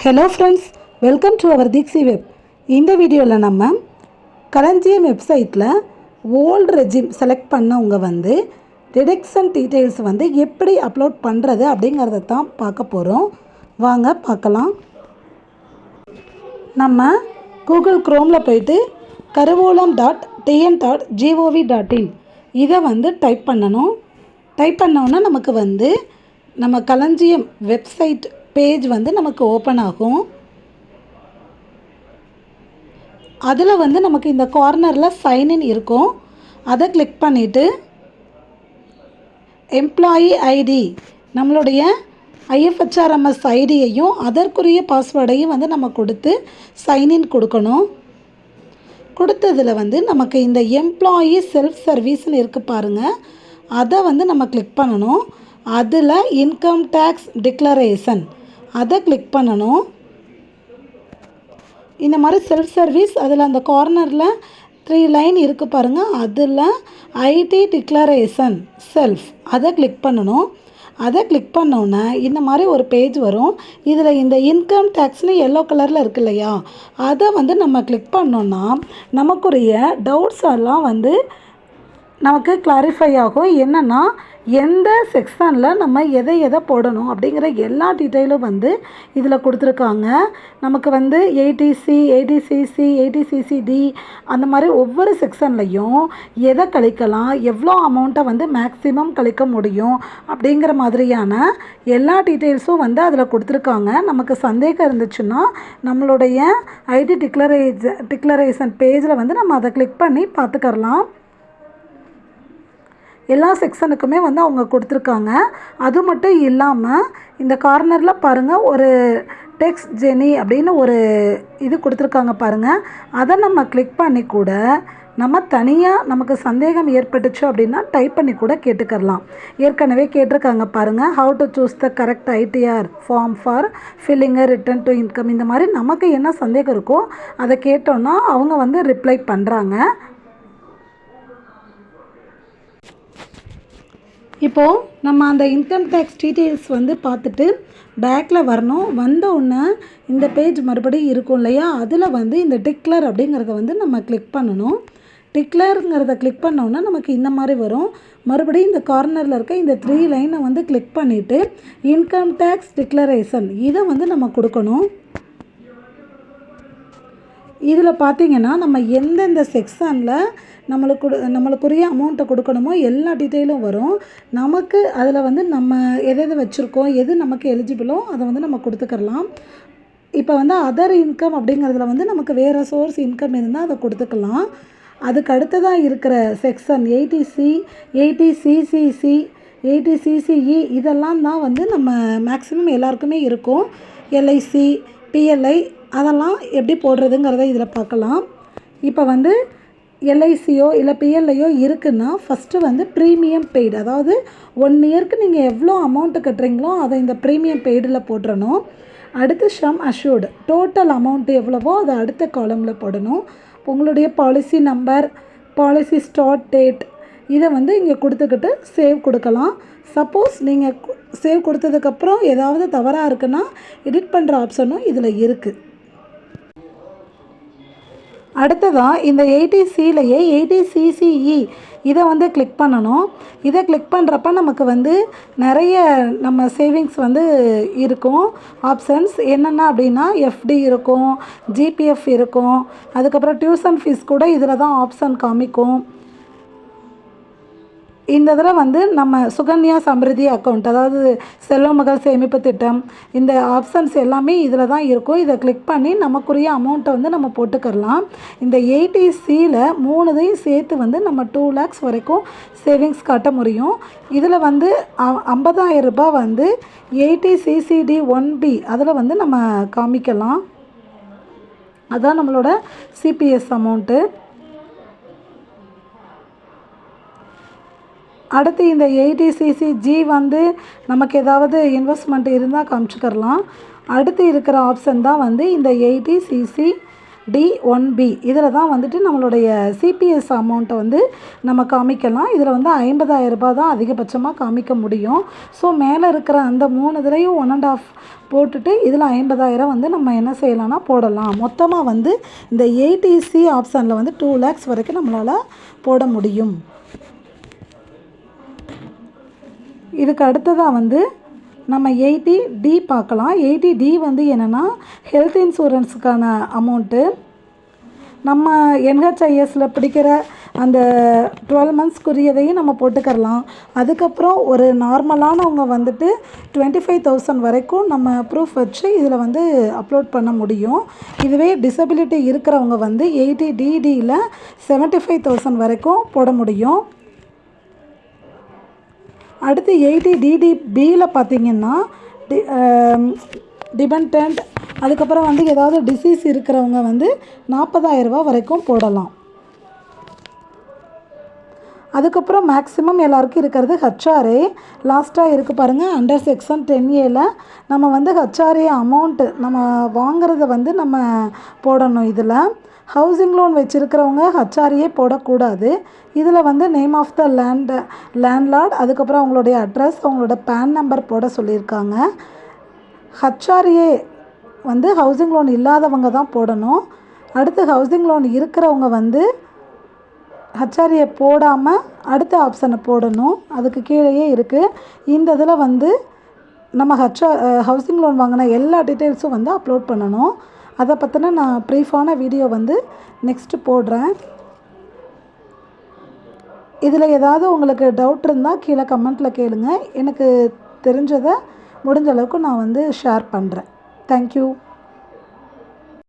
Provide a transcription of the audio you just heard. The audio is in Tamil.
Hello friends welcome to our Deeksi web இந்த வீடியோவில் நம்ம களஞ்சியம் வெப்சைட்டில் ஓல்டு ரெஜிம் செலக்ட் பண்ணவங்க வந்து டிடெக்ஷன் டீட்டெயில்ஸ் வந்து எப்படி அப்லோட் பண்ணுறது அப்படிங்கிறத தான் பார்க்க போகிறோம் வாங்க பார்க்கலாம். நம்ம கூகுள் க்ரோமில் போயிட்டு Karuvoolam dot TN dot GOV dot in இதை வந்து டைப் பண்ணணும். டைப் பண்ணோன்னா நமக்கு வந்து நம்ம களஞ்சியம் வெப்சைட் பேஜ் வந்து நமக்கு ஓப்பன் ஆகும். அதில் வந்து நமக்கு இந்த கார்னரில் சைன்இன் இருக்கும். அதை கிளிக் பண்ணிவிட்டு எம்ப்ளாயி ஐடி நம்மளுடைய ஐஎஃப்ஹெச்ஆர்எம்எஸ் ஐடியையும் அதற்குரிய பாஸ்வேர்டையும் வந்து நம்ம கொடுத்து சைன்இன் கொடுக்கணும். கொடுத்ததில் வந்து நமக்கு இந்த எம்ப்ளாயி செல்ஃப் சர்வீஸ்னு இருக்குது பாருங்கள் அதை வந்து நம்ம கிளிக் பண்ணணும். அதில் இன்கம் டேக்ஸ் டிக்ளரேஷன் அதை கிளிக் பண்ணணும். இந்த மாதிரி செல்ஃப் சர்வீஸ் அதில் அந்த கார்னரில் த்ரீ லைன் இருக்குது பாருங்கள் அதில் ஐடி டிக்ளரேஷன் செல்ஃப் அதை கிளிக் பண்ணணும். அதை கிளிக் பண்ணோன்னே இந்த மாதிரி ஒரு பேஜ் வரும். இதில் இந்த இன்கம் டேக்ஸ்னு எல்லோ கலரில் இருக்கு இல்லையா? அதை வந்து நம்ம கிளிக் பண்ணோன்னா நமக்குரிய டவுட்ஸ் எல்லாம் வந்து நமக்கு கிளாரிஃபை ஆகும். என்னென்னா எந்த செக்ஷனில் நம்ம எதை எதை போடணும் அப்படிங்கிற எல்லா டீட்டெயிலும் வந்து இதில் கொடுத்துருக்காங்க. நமக்கு வந்து எயிட்டிசி எயிட்டிசிசி எயிட்டிசிசிடி அந்த மாதிரி ஒவ்வொரு செக்ஷன்லையும் எதை கழிக்கலாம் எவ்வளோ அமௌண்ட்டை வந்து மேக்ஸிமம் கழிக்க முடியும் அப்படிங்கிற மாதிரியான எல்லா டீட்டெயில்ஸும் வந்து அதில் கொடுத்துருக்காங்க. நமக்கு சந்தேகம் இருந்துச்சுன்னா நம்மளுடைய ஐடி டிக்ளரேஜ் டிக்ளரேஷன் பேஜில் வந்து நம்ம அதை கிளிக் பண்ணி பார்த்துக்கரலாம் எல்லா செக்ஷனுக்குமே வந்து அவங்க கொடுத்துருக்காங்க. அது மட்டும் இல்லாமல் இந்த கார்னரில் பாருங்கள் ஒரு டெக்ஸ்ட் ஜெனி அப்படின்னு ஒரு இது கொடுத்துருக்காங்க பாருங்கள் அதை நம்ம கிளிக் பண்ணி கூட நம்ம தனியாக நமக்கு சந்தேகம் ஏற்பட்டுச்சு அப்படின்னா டைப் பண்ணி கூட கேட்டுக்கரலாம் ஏற்கனவே கேட்டிருக்காங்க பாருங்கள் how to choose the correct ITR form for filling return to income இந்த மாதிரி நமக்கு என்ன சந்தேகம் இருக்கோ அதை கேட்டோன்னா அவங்க வந்து ரிப்ளை பண்ணுறாங்க இப்போது நம்ம அந்த இன்கம் டேக்ஸ் டீட்டெயில்ஸ் வந்து பார்த்துட்டு பேக்கில் வரணும். வந்த உடனே இந்த பேஜ் மறுபடியும் இருக்கும் இல்லையா? அதில் வந்து இந்த டிக்ளர் அப்படிங்கிறத வந்து நம்ம கிளிக் பண்ணணும். டிக்ளருங்கிறத கிளிக் பண்ணோன்னா நமக்கு இந்த மாதிரி வரும். மறுபடியும் இந்த கார்னரில் இருக்க இந்த த்ரீ லைனை வந்து கிளிக் பண்ணிவிட்டு இன்கம் டேக்ஸ் டிக்ளரேஷன் இதை வந்து நம்ம கொடுக்கணும். இதில் பார்த்தீங்கன்னா நம்ம எந்தெந்த செக்ஷனில் நம்மளுக்கு நம்மளுக்குரிய அமௌண்ட்டை கொடுக்கணுமோ எல்லா டீட்டெயிலும் வரும். நமக்கு அதில் வந்து நம்ம எதை எது வச்சுருக்கோம் எது நமக்கு எலிஜிபிளோ அதை வந்து நம்ம கொடுத்துக்கலாம். இப்போ வந்து அதர் இன்கம் அப்படிங்கிறதுல வந்து நமக்கு வேறு சோர்ஸ் இன்கம் இருந்தால் அதை கொடுத்துக்கலாம். அதுக்கு அடுத்ததாக இருக்கிற section eighty C eighty CCC eighty CCE இதெல்லாம் தான் வந்து நம்ம மேக்ஸிமம் எல்லாருக்குமே இருக்கும். எல்ஐசி பிஎல்ஐ அதெல்லாம் எப்படி போடுறதுங்கிறத இதில் பார்க்கலாம். இப்போ வந்து எல்ஐசியோ இல்லை பிஎல்ஐயோ இருக்குன்னா ஃபஸ்ட்டு வந்து ப்ரீமியம் பெய்டு அதாவது ஒன் இயர்க்கு நீங்கள் எவ்வளோ அமௌண்ட்டு கட்டுறீங்களோ அதை இந்த ப்ரீமியம் பெய்டில் போட்டுறணும். அடுத்து ஷம் அஷ்யூர்டு டோட்டல் அமௌண்ட்டு எவ்வளவோ அதை அடுத்த காலமில் போடணும். உங்களுடைய policy number policy start date இதை வந்து இங்கே கொடுத்துக்கிட்டு சேவ் கொடுக்கலாம். சப்போஸ் நீங்கள் சேவ் கொடுத்ததுக்கப்புறம் ஏதாவது தவறாக இருக்குன்னா எடிட் பண்ணுற ஆப்ஷனும் இதில் இருக்குது அடுத்ததாக இந்த எயிட்டி சிலையே எயிட்டி சிசிஇ இதை வந்து கிளிக் பண்ணணும். இதை கிளிக் பண்ணுறப்ப நமக்கு வந்து நிறைய நம்ம சேவிங்ஸ் வந்து இருக்கும். ஆப்ஷன்ஸ் என்னென்ன அப்படின்னா எஃப்டி இருக்கும் ஜிபிஎஃப் இருக்கும். அதுக்கப்புறம் டியூஷன் ஃபீஸ் கூட இதில் தான் ஆப்ஷன் காமிக்கும். இந்த இதில் வந்து நம்ம சுகன்யா சமிருதி அக்கௌண்ட் அதாவது செல்வமகள் சேமிப்பு திட்டம் இந்த ஆப்ஷன்ஸ் எல்லாமே இதில் தான் இருக்கும். இதை கிளிக் பண்ணி நமக்குரிய அமௌண்ட்டை வந்து நம்ம போட்டுக்கரலாம் இந்த எயிட்டி சியில் மூணுதையும் சேர்த்து வந்து நம்ம டூ லேக்ஸ் வரைக்கும் சேவிங்ஸ் காட்ட முடியும். இதில் வந்து ஐம்பதாயிரம் ரூபாய் வந்து எயிட்டி சிசிடி ஒன் பி அதில் வந்து நம்ம காமிக்கலாம். அதுதான் நம்மளோட சிபிஎஸ் அமௌண்ட்டு அடுத்து இந்த எயிட்டி சிசி ஜி வந்து நமக்கு ஏதாவது இன்வெஸ்ட்மெண்ட் இருந்தால் காமிச்சிக்கிறலாம். அடுத்து இருக்கிற ஆப்ஷன் தான் வந்து இந்த eighty CC D one B இதில் தான் வந்துட்டு நம்மளுடைய சிபிஎஸ் அமௌண்ட்டை வந்து நம்ம காமிக்கலாம். இதில் வந்து ஐம்பதாயிரம் ரூபாய் தான் அதிகபட்சமாக காமிக்க முடியும். ஸோ மேலே இருக்கிற அந்த மூணு இதுலேயும் ஒன் அண்ட் ஆஃப் போட்டுட்டு இதில் ஐம்பதாயிரம் வந்து நம்ம என்ன செய்யலாம்னா போடலாம். மொத்தமாக வந்து இந்த ஏடிசி ஆப்ஷனில் வந்து டூ லேக்ஸ் வரைக்கும் நம்மளால் போட முடியும். இதுக்கு அடுத்ததாக வந்து நம்ம எயிட்டி டி பார்க்கலாம். எயிட்டி டி வந்து என்னென்னா ஹெல்த் இன்சூரன்ஸுக்கான அமௌண்ட்டு நம்ம என்ஹெச்ஐஎஸில் பிடிக்கிற அந்த டுவெல் மந்த்ஸ்க்குரியதையும் நம்ம போட்டுக்கரலாம் அதுக்கப்புறம் ஒரு நார்மலானவங்க வந்துட்டு டுவெண்ட்டி ஃபைவ் தௌசண்ட் வரைக்கும் நம்ம ப்ரூஃப் வச்சு இதில் வந்து அப்லோட் பண்ண முடியும். இதுவே டிசபிலிட்டி இருக்கிறவங்க வந்து எயிட்டி டிடியில் செவன்ட்டி ஃபைவ் தௌசண்ட் வரைக்கும் போட முடியும். அடுத்து எயிட்டி டிடிபியில் பார்த்தீங்கன்னா டி டிபெண்ட் அதுக்கப்புறம் வந்து ஏதாவது டிசீஸ் இருக்கிறவங்க வந்து நாற்பதாயிரரூபா வரைக்கும் போடலாம். அதுக்கப்புறம் மேக்ஸிமம் எல்லாருக்கும் இருக்கிறது ஹச்ஆர்ஏ லாஸ்ட்டாக இருக்குது பாருங்கள் அண்டர் செக்ஷன் டென் ஏல நம்ம வந்து ஹச்ஆர்ஏ அமௌண்ட்டு நம்ம வாங்குறத வந்து நம்ம போடணும் இதில். ஹவுசிங் லோன் வச்சுருக்கிறவங்க ஹச்ஆர்ஏ போடக்கூடாது. இதில் வந்து name of the land landlord அதுக்கப்புறம் அவங்களுடைய அட்ரஸ் அவங்களோட பேன் நம்பர் போட சொல்லியிருக்காங்க. ஹச்ஆர்ஏ வந்து ஹவுசிங் லோன் இல்லாதவங்க தான் போடணும். அடுத்து ஹவுசிங் லோன் இருக்கிறவங்க வந்து ஹச்ஆர்ஏ போடாமல் அடுத்த ஆப்ஷனை போடணும். அதுக்கு கீழேயே இருக்குது இந்த இதில் வந்து நம்ம ஹச்ஆர் ஹவுசிங் லோன் வாங்கின எல்லா டீட்டெயில்ஸும் வந்து அப்லோட் பண்ணணும். அதை பற்றின நான் ப்ரீஃபான வீடியோ வந்து நெக்ஸ்ட்டு போடுறேன். இதில் ஏதாவது உங்களுக்கு டவுட் இருந்தால் கீழே கமெண்ட்டில் கேளுங்கள் எனக்கு தெரிஞ்சதை முடிஞ்ச அளவுக்கு நான் வந்து ஷேர் பண்ணுறேன் தேங்க்யூ